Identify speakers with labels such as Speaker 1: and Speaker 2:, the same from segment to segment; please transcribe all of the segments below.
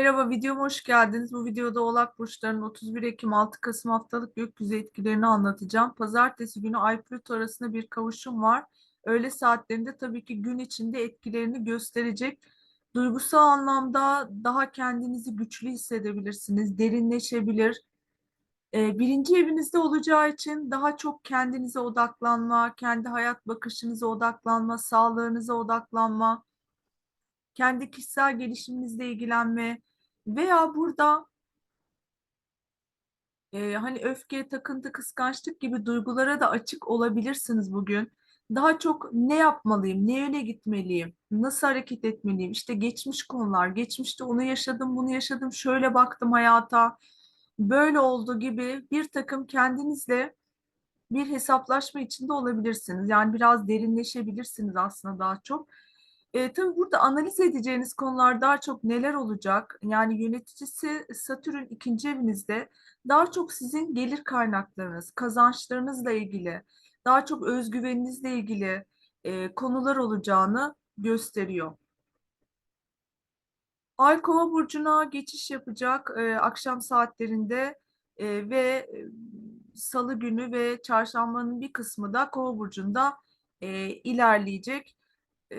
Speaker 1: Merhaba, videoma hoş geldiniz. Bu videoda Oğlak Burçları'nın 31 Ekim 6 Kasım haftalık gökyüzü etkilerini anlatacağım. Pazartesi günü Ay-Plüto arasında bir kavuşum var. Öğle saatlerinde tabii ki gün içinde etkilerini gösterecek. Duygusal anlamda daha kendinizi güçlü hissedebilirsiniz, derinleşebilir. Ee, birinci evinizde olacağı için daha çok kendinize odaklanma, kendi hayat bakışınıza odaklanma, sağlığınıza odaklanma kendi kişisel gelişiminizle ilgilenme veya burada e, hani öfke, takıntı, kıskançlık gibi duygulara da açık olabilirsiniz bugün. Daha çok ne yapmalıyım, ne yöne gitmeliyim, nasıl hareket etmeliyim? İşte geçmiş konular, geçmişte onu yaşadım, bunu yaşadım, şöyle baktım hayata, böyle oldu gibi bir takım kendinizle bir hesaplaşma içinde olabilirsiniz. Yani biraz derinleşebilirsiniz aslında daha çok. E, tabii burada analiz edeceğiniz konular daha çok neler olacak? Yani yöneticisi Satürn ikinci evinizde daha çok sizin gelir kaynaklarınız, kazançlarınızla ilgili, daha çok özgüveninizle ilgili e, konular olacağını gösteriyor. Ay Kova burcuna geçiş yapacak e, akşam saatlerinde e, ve Salı günü ve Çarşambanın bir kısmı da Kova burcunda e, ilerleyecek. E,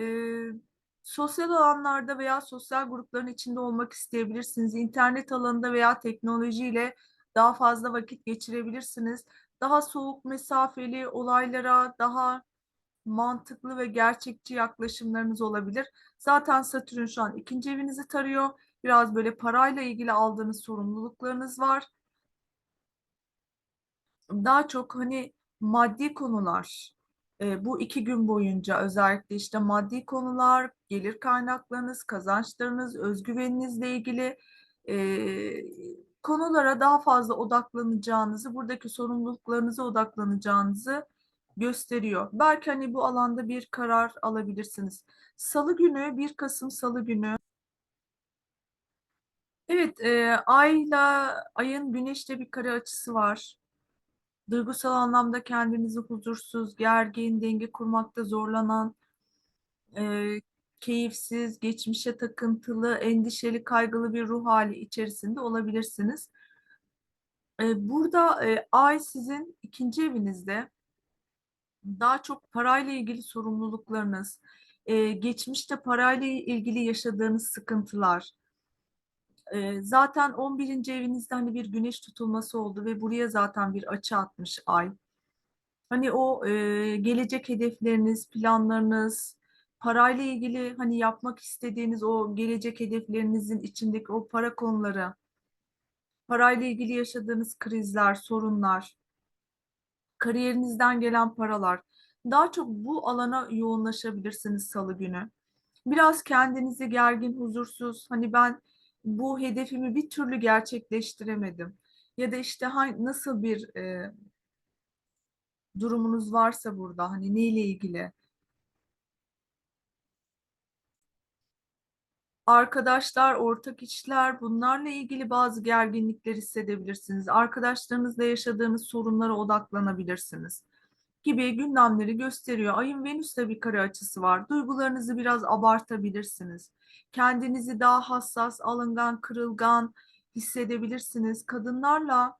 Speaker 1: sosyal alanlarda veya sosyal grupların içinde olmak isteyebilirsiniz. İnternet alanında veya teknolojiyle daha fazla vakit geçirebilirsiniz. Daha soğuk mesafeli olaylara, daha mantıklı ve gerçekçi yaklaşımlarınız olabilir. Zaten Satürn şu an ikinci evinizi tarıyor. Biraz böyle parayla ilgili aldığınız sorumluluklarınız var. Daha çok hani maddi konular bu iki gün boyunca özellikle işte maddi konular, gelir kaynaklarınız, kazançlarınız, özgüveninizle ilgili e, konulara daha fazla odaklanacağınızı, buradaki sorumluluklarınıza odaklanacağınızı gösteriyor. Belki hani bu alanda bir karar alabilirsiniz. Salı günü, 1 Kasım Salı günü. Evet, e, ayla ayın güneşle bir kare açısı var. Duygusal anlamda kendinizi huzursuz, gergin, denge kurmakta zorlanan, e, keyifsiz, geçmişe takıntılı, endişeli, kaygılı bir ruh hali içerisinde olabilirsiniz. E, burada e, ay sizin ikinci evinizde daha çok parayla ilgili sorumluluklarınız, e, geçmişte parayla ilgili yaşadığınız sıkıntılar, e, zaten 11. evinizde hani bir güneş tutulması oldu ve buraya zaten bir açı atmış ay. Hani o e, gelecek hedefleriniz, planlarınız, parayla ilgili hani yapmak istediğiniz o gelecek hedeflerinizin içindeki o para konuları, parayla ilgili yaşadığınız krizler, sorunlar, kariyerinizden gelen paralar. Daha çok bu alana yoğunlaşabilirsiniz salı günü. Biraz kendinizi gergin, huzursuz, hani ben bu hedefimi bir türlü gerçekleştiremedim. Ya da işte nasıl bir e, durumunuz varsa burada hani neyle ilgili? Arkadaşlar, ortak işler bunlarla ilgili bazı gerginlikler hissedebilirsiniz. Arkadaşlarınızla yaşadığınız sorunlara odaklanabilirsiniz gibi gündemleri gösteriyor. Ayın Venüs'le bir kare açısı var. Duygularınızı biraz abartabilirsiniz. Kendinizi daha hassas, alıngan, kırılgan hissedebilirsiniz. Kadınlarla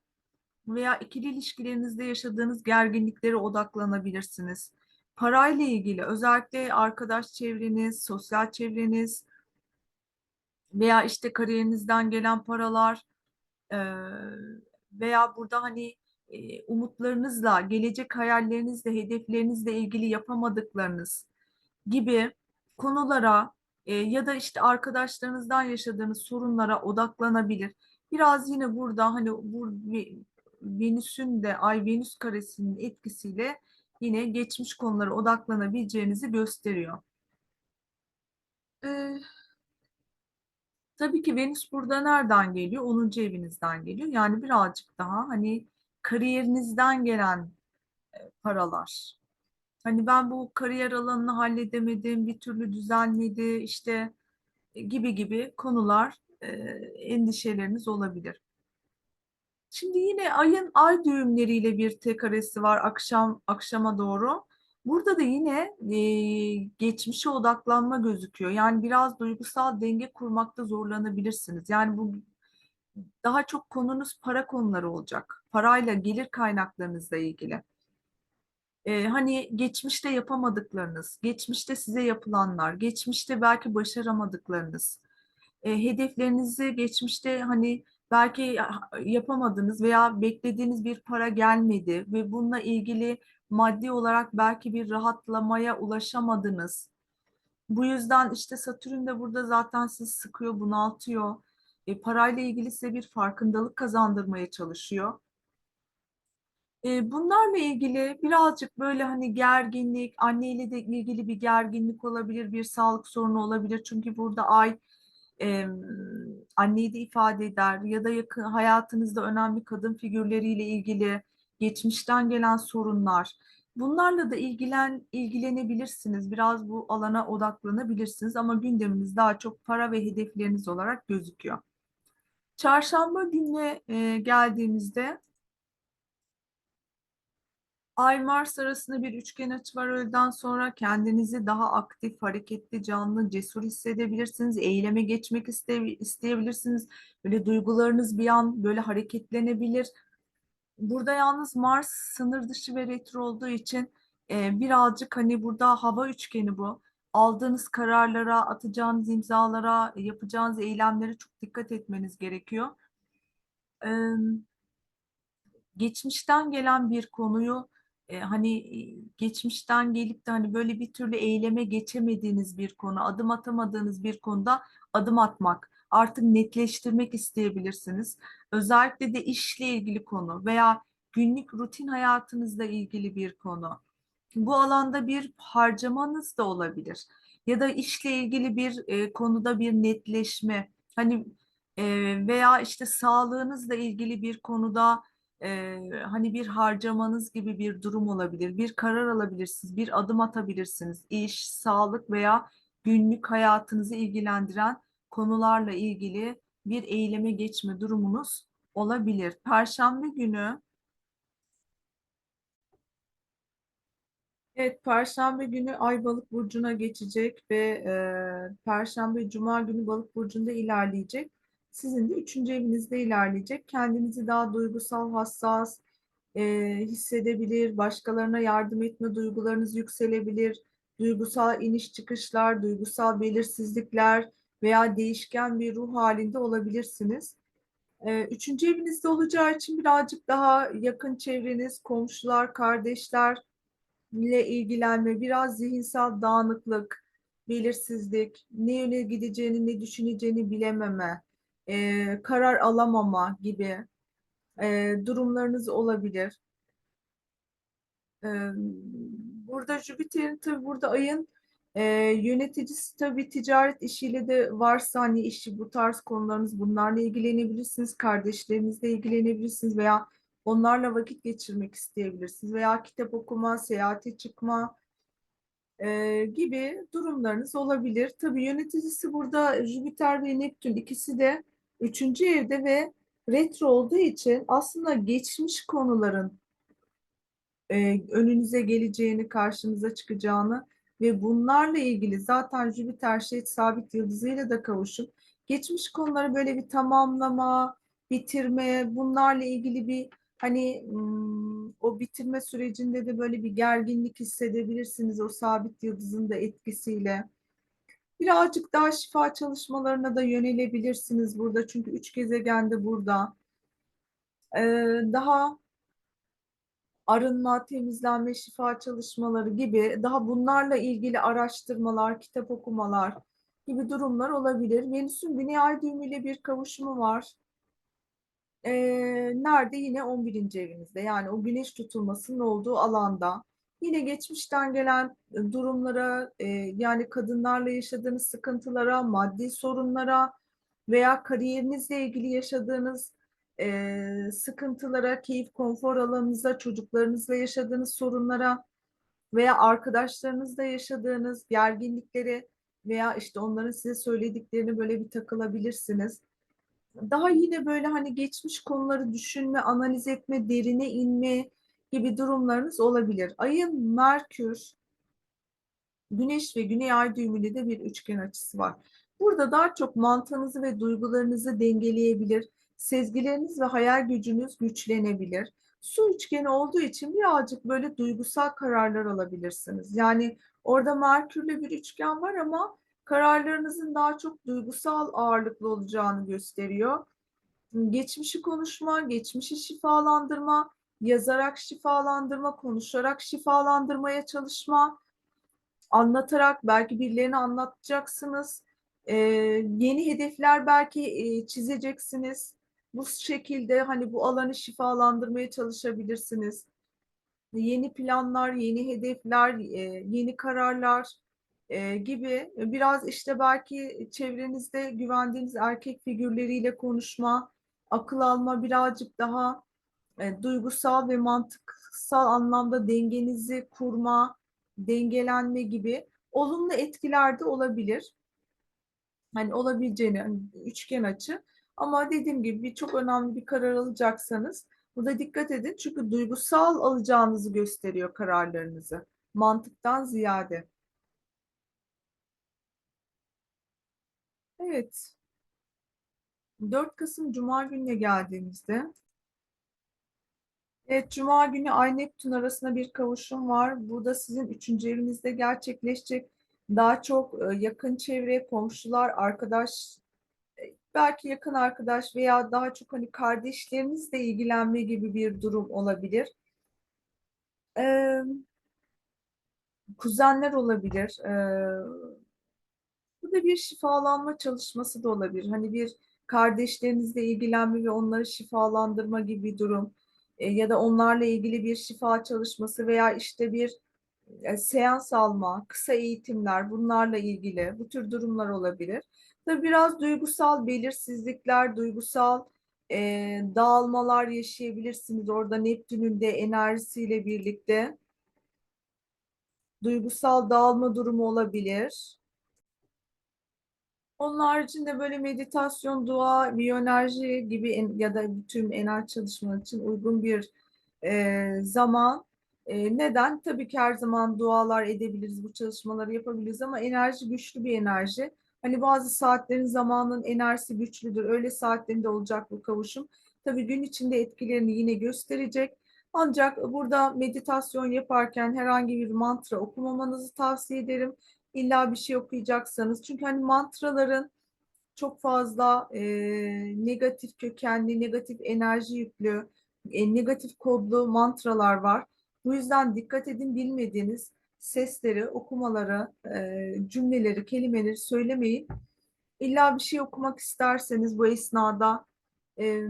Speaker 1: veya ikili ilişkilerinizde yaşadığınız gerginliklere odaklanabilirsiniz. Parayla ilgili özellikle arkadaş çevreniz, sosyal çevreniz veya işte kariyerinizden gelen paralar veya burada hani umutlarınızla, gelecek hayallerinizle, hedeflerinizle ilgili yapamadıklarınız gibi konulara ya da işte arkadaşlarınızdan yaşadığınız sorunlara odaklanabilir. Biraz yine burada hani bu Ve- Venüs'ün de Ay Venüs karesinin etkisiyle yine geçmiş konulara odaklanabileceğinizi gösteriyor. Ee, tabii ki Venüs burada nereden geliyor? 10. evinizden geliyor. Yani birazcık daha hani kariyerinizden gelen paralar. Hani ben bu kariyer alanını halledemedim, bir türlü düzenledi işte e, gibi gibi konular, e, endişeleriniz olabilir. Şimdi yine ayın ay düğümleriyle bir T karesi var akşam akşama doğru. Burada da yine e, geçmişe odaklanma gözüküyor. Yani biraz duygusal denge kurmakta zorlanabilirsiniz. Yani bu daha çok konunuz para konuları olacak. Parayla, gelir kaynaklarınızla ilgili. Ee, hani geçmişte yapamadıklarınız, geçmişte size yapılanlar, geçmişte belki başaramadıklarınız, e, hedeflerinizi geçmişte hani belki yapamadınız veya beklediğiniz bir para gelmedi ve bununla ilgili maddi olarak belki bir rahatlamaya ulaşamadınız. Bu yüzden işte Satürn de burada zaten sizi sıkıyor, bunaltıyor. E, parayla ilgili size bir farkındalık kazandırmaya çalışıyor. Bunlarla ilgili birazcık böyle hani gerginlik, anneyle de ilgili bir gerginlik olabilir, bir sağlık sorunu olabilir. Çünkü burada ay e, anneyi de ifade eder ya da yakın hayatınızda önemli kadın figürleriyle ilgili geçmişten gelen sorunlar. Bunlarla da ilgilen ilgilenebilirsiniz. Biraz bu alana odaklanabilirsiniz ama gündeminiz daha çok para ve hedefleriniz olarak gözüküyor. Çarşamba gününe e, geldiğimizde Ay Mars arasında bir üçgen açı var öğleden sonra kendinizi daha aktif, hareketli, canlı, cesur hissedebilirsiniz. Eyleme geçmek iste, isteyebilirsiniz. Böyle duygularınız bir an böyle hareketlenebilir. Burada yalnız Mars sınır dışı ve retro olduğu için e, birazcık hani burada hava üçgeni bu. Aldığınız kararlara, atacağınız imzalara, yapacağınız eylemlere çok dikkat etmeniz gerekiyor. Evet geçmişten gelen bir konuyu e, hani geçmişten gelip de hani böyle bir türlü eyleme geçemediğiniz bir konu, adım atamadığınız bir konuda adım atmak, artık netleştirmek isteyebilirsiniz. Özellikle de işle ilgili konu veya günlük rutin hayatınızla ilgili bir konu. Bu alanda bir harcamanız da olabilir. Ya da işle ilgili bir e, konuda bir netleşme. Hani e, veya işte sağlığınızla ilgili bir konuda e, hani bir harcamanız gibi bir durum olabilir. Bir karar alabilirsiniz, bir adım atabilirsiniz. İş, sağlık veya günlük hayatınızı ilgilendiren konularla ilgili bir eyleme geçme durumunuz olabilir. Perşembe günü Evet, Perşembe günü Ay Balık burcuna geçecek ve e, Perşembe Cuma günü Balık burcunda ilerleyecek. Sizin de üçüncü evinizde ilerleyecek. Kendinizi daha duygusal, hassas e, hissedebilir. Başkalarına yardım etme duygularınız yükselebilir. Duygusal iniş çıkışlar, duygusal belirsizlikler veya değişken bir ruh halinde olabilirsiniz. E, üçüncü evinizde olacağı için birazcık daha yakın çevreniz, komşular, kardeşler ile ilgilenme, biraz zihinsel dağınıklık, belirsizlik, ne yöne gideceğini, ne düşüneceğini bilememe, e, karar alamama gibi e, durumlarınız olabilir. E, burada Jüpiter'in tabii burada ayın e, yöneticisi tabii ticaret işiyle de varsa hani işi bu tarz konularınız bunlarla ilgilenebilirsiniz, kardeşlerinizle ilgilenebilirsiniz veya onlarla vakit geçirmek isteyebilirsiniz veya kitap okuma, seyahate çıkma e, gibi durumlarınız olabilir. Tabii yöneticisi burada Jüpiter ve Neptün ikisi de üçüncü evde ve retro olduğu için aslında geçmiş konuların e, önünüze geleceğini, karşınıza çıkacağını ve bunlarla ilgili zaten Jüpiter şehit sabit yıldızıyla da kavuşup geçmiş konuları böyle bir tamamlama, bitirme, bunlarla ilgili bir hani hmm, o bitirme sürecinde de böyle bir gerginlik hissedebilirsiniz o sabit yıldızın da etkisiyle. Birazcık daha şifa çalışmalarına da yönelebilirsiniz burada. Çünkü üç gezegen de burada. Ee, daha arınma, temizlenme, şifa çalışmaları gibi daha bunlarla ilgili araştırmalar, kitap okumalar gibi durumlar olabilir. Venüs'ün Güney Ay düğümüyle bir kavuşumu var. Ee, nerede? Yine 11. evinizde. Yani o güneş tutulmasının olduğu alanda. Yine geçmişten gelen e, durumlara, e, yani kadınlarla yaşadığınız sıkıntılara, maddi sorunlara veya kariyerinizle ilgili yaşadığınız e, sıkıntılara, keyif, konfor alanınıza, çocuklarınızla yaşadığınız sorunlara veya arkadaşlarınızla yaşadığınız gerginlikleri veya işte onların size söylediklerini böyle bir takılabilirsiniz. Daha yine böyle hani geçmiş konuları düşünme, analiz etme, derine inme gibi durumlarınız olabilir. Ayın Merkür Güneş ve Güney Ay düğümünde de bir üçgen açısı var. Burada daha çok mantığınızı ve duygularınızı dengeleyebilir. Sezgileriniz ve hayal gücünüz güçlenebilir. Su üçgeni olduğu için birazcık böyle duygusal kararlar alabilirsiniz. Yani orada Merkür'le bir üçgen var ama kararlarınızın daha çok duygusal ağırlıklı olacağını gösteriyor. Geçmişi konuşma, geçmişi şifalandırma, yazarak şifalandırma, konuşarak şifalandırmaya çalışma, anlatarak belki birilerine anlatacaksınız. Ee, yeni hedefler belki e, çizeceksiniz. Bu şekilde hani bu alanı şifalandırmaya çalışabilirsiniz. Yeni planlar, yeni hedefler, e, yeni kararlar e, gibi biraz işte belki çevrenizde güvendiğiniz erkek figürleriyle konuşma, akıl alma birazcık daha e, duygusal ve mantıksal anlamda dengenizi kurma, dengelenme gibi olumlu etkiler de olabilir. Hani olabileceğini hani üçgen açı. Ama dediğim gibi bir çok önemli bir karar alacaksanız burada dikkat edin. Çünkü duygusal alacağınızı gösteriyor kararlarınızı. Mantıktan ziyade. Evet. 4 Kasım Cuma gününe geldiğimizde Evet, Cuma günü Ay Neptün arasında bir kavuşum var. Bu da sizin üçüncü evinizde gerçekleşecek. Daha çok e, yakın çevre, komşular, arkadaş, e, belki yakın arkadaş veya daha çok hani kardeşlerinizle ilgilenme gibi bir durum olabilir. Ee, kuzenler olabilir. Ee, bu da bir şifalanma çalışması da olabilir. Hani bir kardeşlerinizle ilgilenme ve onları şifalandırma gibi bir durum ya da onlarla ilgili bir şifa çalışması veya işte bir e, seans alma, kısa eğitimler bunlarla ilgili bu tür durumlar olabilir. Tabii biraz duygusal belirsizlikler, duygusal e, dağılmalar yaşayabilirsiniz orada Neptün'ün de enerjisiyle birlikte. Duygusal dağılma durumu olabilir. Onun haricinde böyle meditasyon, dua, biyoenerji gibi ya da tüm enerji çalışmaları için uygun bir e, zaman. E, neden? Tabii ki her zaman dualar edebiliriz, bu çalışmaları yapabiliriz ama enerji güçlü bir enerji. Hani bazı saatlerin zamanın enerjisi güçlüdür. Öyle saatlerinde olacak bu kavuşum. Tabii gün içinde etkilerini yine gösterecek. Ancak burada meditasyon yaparken herhangi bir mantra okumamanızı tavsiye ederim. İlla bir şey okuyacaksanız. Çünkü hani mantraların çok fazla e, negatif kökenli, negatif enerji yüklü, e, negatif kodlu mantralar var. Bu yüzden dikkat edin bilmediğiniz sesleri, okumaları, e, cümleleri, kelimeleri söylemeyin. İlla bir şey okumak isterseniz bu esnada e,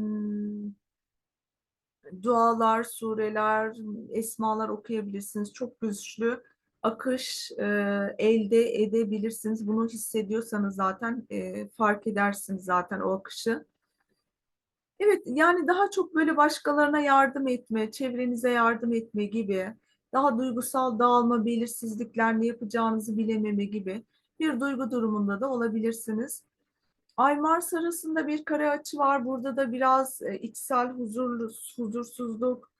Speaker 1: dualar, sureler, esmalar okuyabilirsiniz. Çok güçlü akış e, elde edebilirsiniz. Bunu hissediyorsanız zaten e, fark edersiniz zaten o akışı. Evet, yani daha çok böyle başkalarına yardım etme, çevrenize yardım etme gibi, daha duygusal dağılma, belirsizlikler, ne yapacağınızı bilememe gibi bir duygu durumunda da olabilirsiniz. Ay Mars arasında bir kare açı var. Burada da biraz e, içsel huzurlu, huzursuzluk,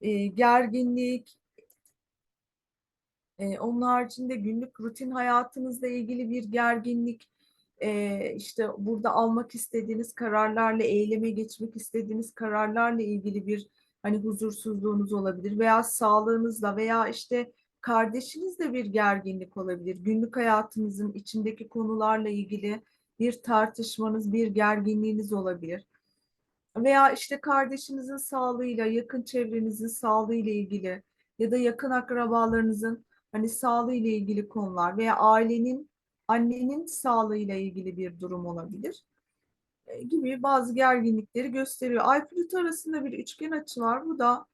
Speaker 1: e, gerginlik, e, onun haricinde günlük rutin hayatınızla ilgili bir gerginlik, işte burada almak istediğiniz kararlarla, eyleme geçmek istediğiniz kararlarla ilgili bir hani huzursuzluğunuz olabilir veya sağlığınızla veya işte kardeşinizle bir gerginlik olabilir. Günlük hayatınızın içindeki konularla ilgili bir tartışmanız, bir gerginliğiniz olabilir. Veya işte kardeşinizin sağlığıyla, yakın çevrenizin sağlığıyla ilgili ya da yakın akrabalarınızın hani sağlığı ile ilgili konular veya ailenin annenin sağlığıyla ilgili bir durum olabilir e, gibi bazı gerginlikleri gösteriyor. Ay Plüto arasında bir üçgen açı var. Bu da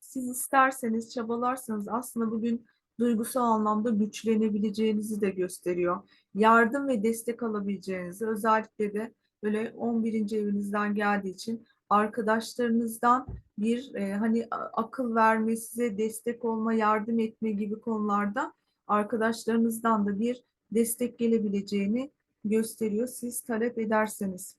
Speaker 1: siz isterseniz, çabalarsanız aslında bugün duygusal anlamda güçlenebileceğinizi de gösteriyor. Yardım ve destek alabileceğinizi özellikle de böyle 11. evinizden geldiği için arkadaşlarınızdan bir e, hani akıl verme, size destek olma, yardım etme gibi konularda arkadaşlarınızdan da bir destek gelebileceğini gösteriyor siz talep ederseniz.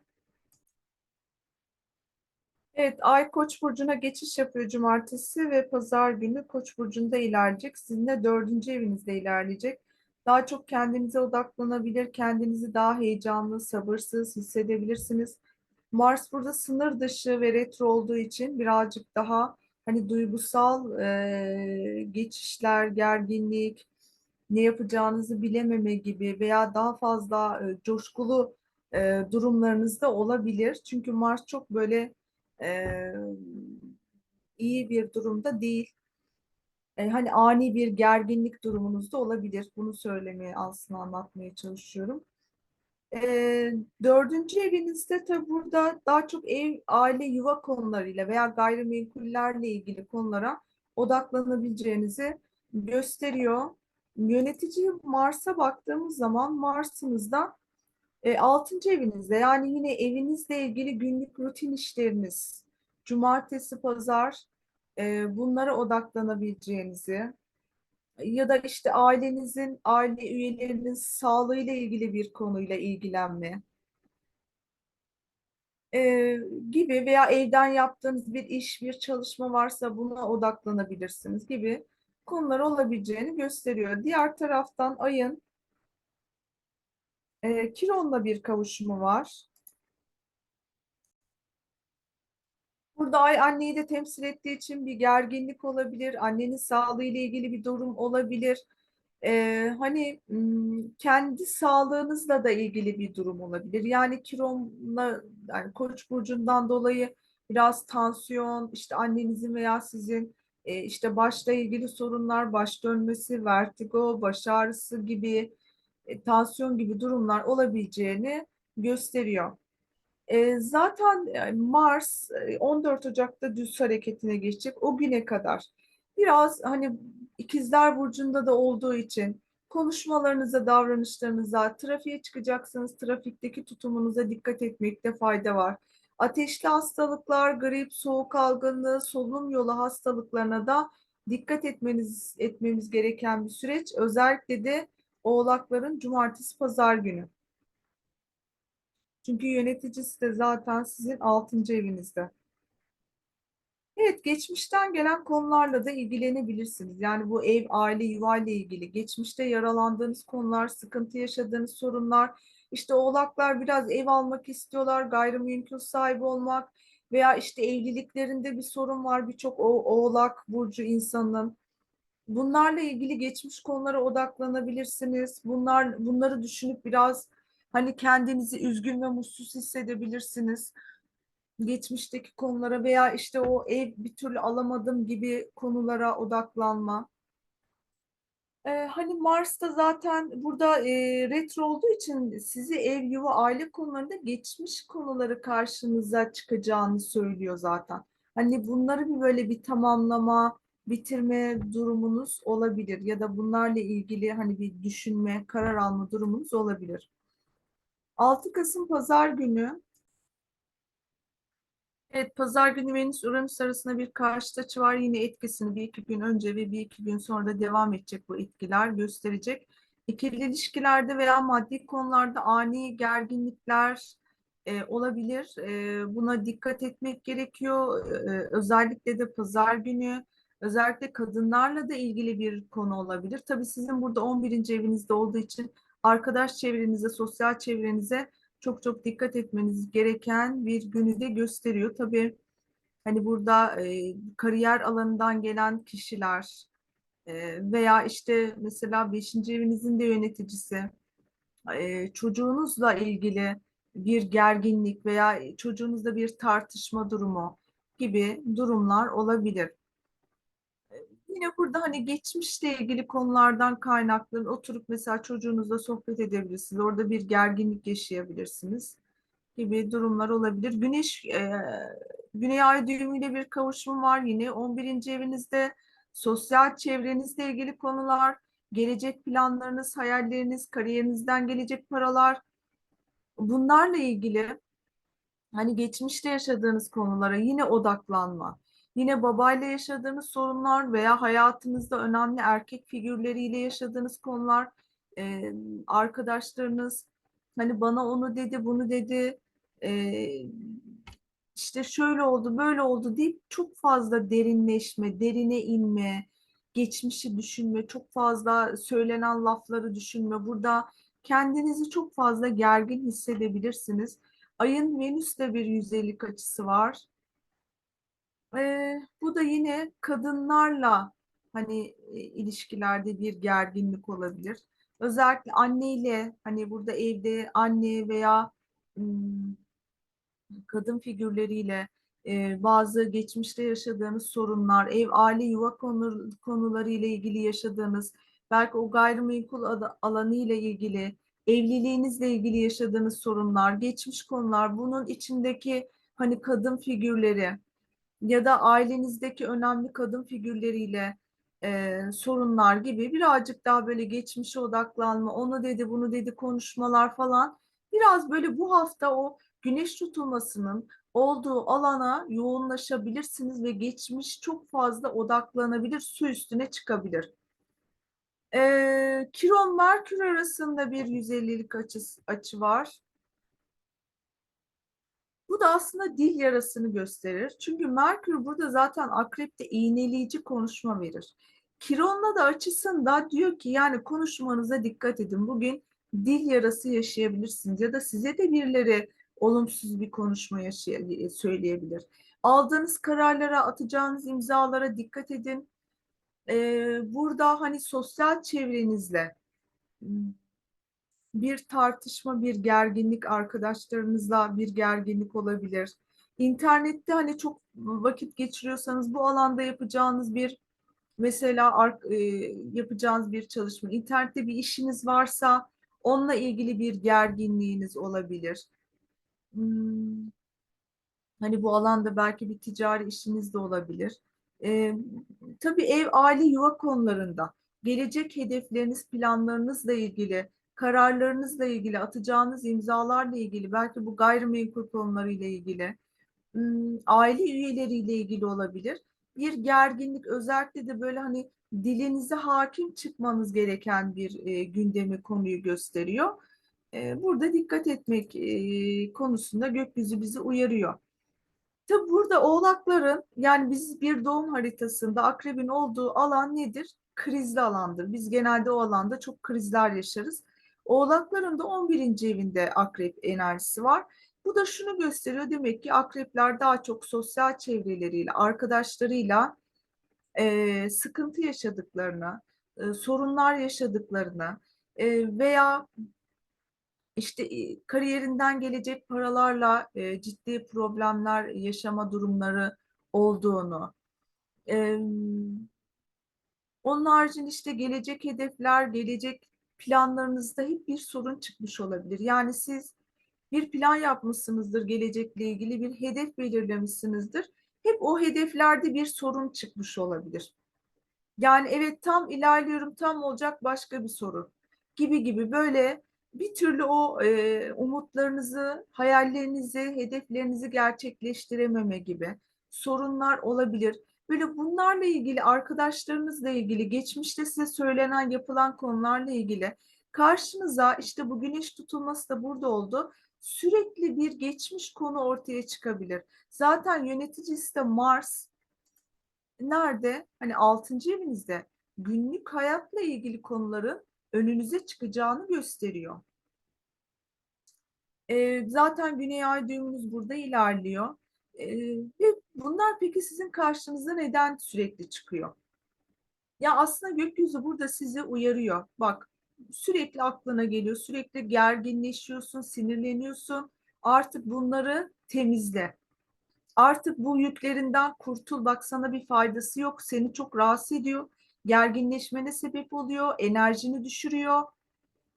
Speaker 1: Evet, Ay Koç burcuna geçiş yapıyor cumartesi ve pazar günü Koç burcunda ilerleyecek. Sizin de dördüncü evinizde ilerleyecek. Daha çok kendinize odaklanabilir, kendinizi daha heyecanlı, sabırsız hissedebilirsiniz. Mars burada sınır dışı ve retro olduğu için birazcık daha hani duygusal e, geçişler, gerginlik, ne yapacağınızı bilememe gibi veya daha fazla e, coşkulu e, durumlarınız da olabilir. Çünkü Mars çok böyle e, iyi bir durumda değil. E, hani ani bir gerginlik durumunuz da olabilir. Bunu söylemeye aslında anlatmaya çalışıyorum. E, dördüncü evinizde tabi burada daha çok ev, aile, yuva konularıyla veya gayrimenkullerle ilgili konulara odaklanabileceğinizi gösteriyor. Yönetici Mars'a baktığımız zaman Mars'ınızda e, 6. evinizde yani yine evinizle ilgili günlük rutin işleriniz, cumartesi, pazar e, bunlara odaklanabileceğinizi ya da işte ailenizin, aile üyelerinin sağlığıyla ilgili bir konuyla ilgilenme e, gibi veya evden yaptığınız bir iş, bir çalışma varsa buna odaklanabilirsiniz gibi konular olabileceğini gösteriyor. Diğer taraftan ayın e, Kiron'la bir kavuşumu var. Burada ay anneyi de temsil ettiği için bir gerginlik olabilir. Annenin sağlığı ile ilgili bir durum olabilir. Ee, hani kendi sağlığınızla da ilgili bir durum olabilir. Yani Kiron'la yani Koç burcundan dolayı biraz tansiyon, işte annenizin veya sizin e, işte başla ilgili sorunlar, baş dönmesi, vertigo, baş ağrısı gibi, e, tansiyon gibi durumlar olabileceğini gösteriyor. E, zaten e, Mars e, 14 Ocak'ta düz hareketine geçecek. O güne kadar biraz hani İkizler Burcu'nda da olduğu için konuşmalarınıza, davranışlarınıza, trafiğe çıkacaksanız trafikteki tutumunuza dikkat etmekte fayda var. Ateşli hastalıklar, grip, soğuk algınlığı, solunum yolu hastalıklarına da dikkat etmeniz etmemiz gereken bir süreç. Özellikle de Oğlakların cumartesi pazar günü. Çünkü yöneticisi de zaten sizin altıncı evinizde. Evet, geçmişten gelen konularla da ilgilenebilirsiniz. Yani bu ev, aile, yuva ile ilgili, geçmişte yaralandığınız konular, sıkıntı yaşadığınız sorunlar, işte oğlaklar biraz ev almak istiyorlar, gayrimenkul sahibi olmak veya işte evliliklerinde bir sorun var birçok oğlak burcu insanın. Bunlarla ilgili geçmiş konulara odaklanabilirsiniz. Bunlar bunları düşünüp biraz hani kendinizi üzgün ve mutsuz hissedebilirsiniz. Geçmişteki konulara veya işte o ev bir türlü alamadım gibi konulara odaklanma. Ee, hani Mars'ta zaten burada e, retro olduğu için sizi ev, yuva, aile konularında geçmiş konuları karşınıza çıkacağını söylüyor zaten. Hani bunları bir böyle bir tamamlama, bitirme durumunuz olabilir ya da bunlarla ilgili hani bir düşünme, karar alma durumunuz olabilir. 6 Kasım Pazar günü Evet, pazar günü Venüs Uranüs arasında bir karşıt açı var. Yine etkisini bir iki gün önce ve bir iki gün sonra da devam edecek bu etkiler gösterecek. İkili ilişkilerde veya maddi konularda ani gerginlikler e, olabilir. E, buna dikkat etmek gerekiyor. E, özellikle de pazar günü, özellikle kadınlarla da ilgili bir konu olabilir. Tabii sizin burada 11. evinizde olduğu için arkadaş çevrenize, sosyal çevrenize çok çok dikkat etmeniz gereken bir günü de gösteriyor. Tabii hani burada e, kariyer alanından gelen kişiler e, veya işte mesela 5. evinizin de yöneticisi e, çocuğunuzla ilgili bir gerginlik veya çocuğunuzda bir tartışma durumu gibi durumlar olabilir. Yine burada hani geçmişle ilgili konulardan kaynaklı oturup mesela çocuğunuzla sohbet edebilirsiniz. Orada bir gerginlik yaşayabilirsiniz gibi durumlar olabilir. Güneş e, Güney Ay düğümüyle bir kavuşum var yine 11. evinizde. Sosyal çevrenizle ilgili konular, gelecek planlarınız, hayalleriniz, kariyerinizden gelecek paralar bunlarla ilgili hani geçmişte yaşadığınız konulara yine odaklanma Yine babayla yaşadığınız sorunlar veya hayatınızda önemli erkek figürleriyle yaşadığınız konular, e, arkadaşlarınız hani bana onu dedi, bunu dedi, e, işte şöyle oldu, böyle oldu deyip çok fazla derinleşme, derine inme, geçmişi düşünme, çok fazla söylenen lafları düşünme. Burada kendinizi çok fazla gergin hissedebilirsiniz. Ayın Venüs'le bir yüzeylik açısı var. Ee, bu da yine kadınlarla hani e, ilişkilerde bir gerginlik olabilir. Özellikle anneyle hani burada evde anne veya ım, kadın figürleriyle e, bazı geçmişte yaşadığınız sorunlar, ev, aile, yuva konu, konuları ile ilgili yaşadığınız, belki o gayrimenkul alanı ile ilgili, evliliğinizle ilgili yaşadığınız sorunlar, geçmiş konular, bunun içindeki hani kadın figürleri ya da ailenizdeki önemli kadın figürleriyle e, sorunlar gibi birazcık daha böyle geçmişe odaklanma, onu dedi, bunu dedi konuşmalar falan. Biraz böyle bu hafta o güneş tutulmasının olduğu alana yoğunlaşabilirsiniz ve geçmiş çok fazla odaklanabilir, su üstüne çıkabilir. E, Kiron Merkür arasında bir 150'lik açı, açı var. Bu da aslında dil yarasını gösterir. Çünkü Merkür burada zaten akrepte iğneleyici konuşma verir. Kiron'la da açısında diyor ki yani konuşmanıza dikkat edin. Bugün dil yarası yaşayabilirsiniz ya da size de birileri olumsuz bir konuşma söyleyebilir. Aldığınız kararlara, atacağınız imzalara dikkat edin. Ee, burada hani sosyal çevrenizle bir tartışma, bir gerginlik arkadaşlarınızla bir gerginlik olabilir. İnternette hani çok vakit geçiriyorsanız bu alanda yapacağınız bir mesela e, yapacağınız bir çalışma, internette bir işiniz varsa onunla ilgili bir gerginliğiniz olabilir. Hmm, hani bu alanda belki bir ticari işiniz de olabilir. E, tabii ev, aile, yuva konularında gelecek hedefleriniz, planlarınızla ilgili kararlarınızla ilgili, atacağınız imzalarla ilgili, belki bu gayrimenkul konularıyla ilgili, aile üyeleriyle ilgili olabilir. Bir gerginlik özellikle de böyle hani dilinize hakim çıkmanız gereken bir e, gündemi konuyu gösteriyor. E, burada dikkat etmek e, konusunda gökyüzü bizi uyarıyor. Tabi burada oğlakların yani biz bir doğum haritasında akrebin olduğu alan nedir? Krizli alandır. Biz genelde o alanda çok krizler yaşarız. Oğlakların da 11. evinde akrep enerjisi var. Bu da şunu gösteriyor demek ki akrepler daha çok sosyal çevreleriyle, arkadaşlarıyla e, sıkıntı yaşadıklarını, e, sorunlar yaşadıklarını e, veya işte e, kariyerinden gelecek paralarla e, ciddi problemler yaşama durumları olduğunu, e, onun haricinde işte gelecek hedefler, gelecek planlarınızda hep bir sorun çıkmış olabilir. Yani siz bir plan yapmışsınızdır gelecekle ilgili bir hedef belirlemişsinizdir. Hep o hedeflerde bir sorun çıkmış olabilir. Yani evet tam ilerliyorum tam olacak başka bir sorun gibi gibi böyle bir türlü o e, umutlarınızı, hayallerinizi, hedeflerinizi gerçekleştirememe gibi sorunlar olabilir. Böyle bunlarla ilgili, arkadaşlarınızla ilgili, geçmişte size söylenen, yapılan konularla ilgili karşınıza işte bu güneş tutulması da burada oldu. Sürekli bir geçmiş konu ortaya çıkabilir. Zaten yöneticisi de Mars nerede? Hani 6. evinizde günlük hayatla ilgili konuların önünüze çıkacağını gösteriyor. Ee, zaten Güney Ay düğümünüz burada ilerliyor. Ve bunlar peki sizin karşınıza neden sürekli çıkıyor? Ya aslında gökyüzü burada sizi uyarıyor. Bak sürekli aklına geliyor, sürekli gerginleşiyorsun, sinirleniyorsun. Artık bunları temizle. Artık bu yüklerinden kurtul. Bak sana bir faydası yok. Seni çok rahatsız ediyor. Gerginleşmene sebep oluyor. Enerjini düşürüyor.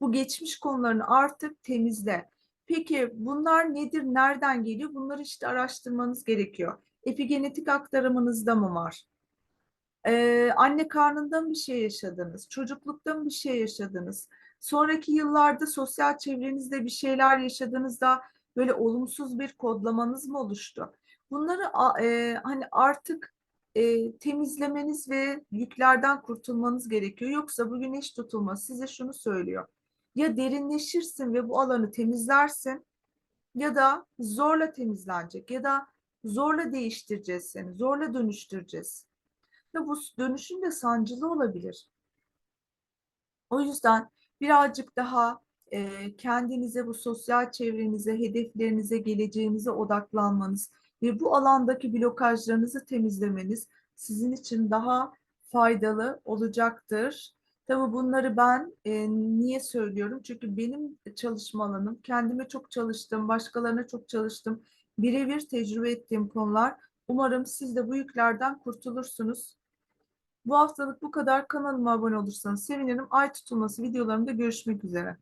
Speaker 1: Bu geçmiş konularını artık temizle. Peki bunlar nedir, nereden geliyor? Bunları işte araştırmanız gerekiyor. Epigenetik aktarımınızda mı var? Ee, anne karnında mı bir şey yaşadınız? Çocuklukta mı bir şey yaşadınız? Sonraki yıllarda sosyal çevrenizde bir şeyler yaşadığınızda böyle olumsuz bir kodlamanız mı oluştu? Bunları e, hani artık e, temizlemeniz ve yüklerden kurtulmanız gerekiyor. Yoksa bu güneş tutulması size şunu söylüyor ya derinleşirsin ve bu alanı temizlersin ya da zorla temizlenecek ya da Zorla değiştireceğiz seni, zorla dönüştüreceğiz. Ve bu dönüşüm de sancılı olabilir. O yüzden birazcık daha e, kendinize, bu sosyal çevrenize, hedeflerinize, geleceğinize odaklanmanız ve bu alandaki blokajlarınızı temizlemeniz sizin için daha faydalı olacaktır. Tabii bunları ben e, niye söylüyorum? Çünkü benim çalışma alanım, kendime çok çalıştım, başkalarına çok çalıştım. Birebir tecrübe ettiğim konular. Umarım siz de bu yüklerden kurtulursunuz. Bu haftalık bu kadar. Kanalıma abone olursanız sevinirim. Ay tutulması videolarımda görüşmek üzere.